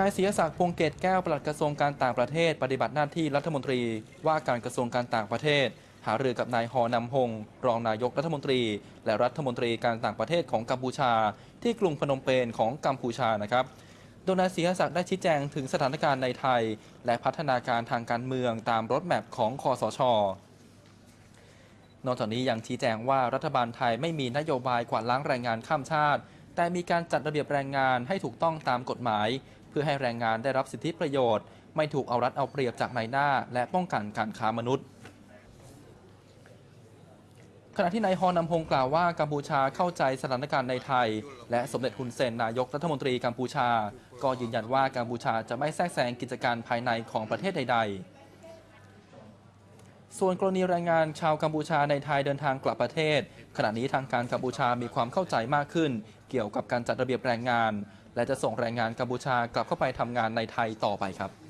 นายศิยศักดิ์พวงเกตแก้วปลัดกระทรวงการต่างประเทศ ปฏิบัติหน้าที่รัฐมนตรี ว่าการกระทรวงการต่างประเทศ หารือกับนายฮอนำฮง รองนายกรัฐมนตรี และรัฐมนตรีการต่างประเทศของกัมพูชา ที่กรุงพนมเปญของกัมพูชานะครับโดยนายศิยศักดิ์ได้ชี้แจงถึงสถานการณ์ในไทย และพัฒนาการทางการเมืองตามรถแมพของคอสชนอกจากนี้ยังชี้แจงว่ารัฐบาลไทยไม่มีนโยบายกวาดล้างแรงงานข้ามชาติ แต่มีการจัดระเบียบแรงงานให้ถูกต้องตามกฎหมาย พื่อให้แรงงานได้รับสิทธิประโยชน์ ไม่ถูกเอารัดเอาเปรียบจากนายหน้า และป้องกันการค้ามนุษย์ขณะที่นายฮอนำพงกล่าวว่ากัมพูชาเข้าใจสถานการณ์ในไทย และสมเด็จฮุนเซนนายกรัฐมนตรีกัมพูชา ก็ยืนยันว่ากัมพูชาจะไม่แทรกแซงกิจการภายในของประเทศใด ๆ ส่วนกรณีแรงงานชาวกัมพูชาในไทยเดินทางกลับประเทศ ขณะนี้ทางการกัมพูชามีความเข้าใจมากขึ้น เกี่ยวกับการจัดระเบียบแรงงาน และจะส่งแรงงานกัมพูชากลับเข้าไปทำงานในไทยต่อไปครับ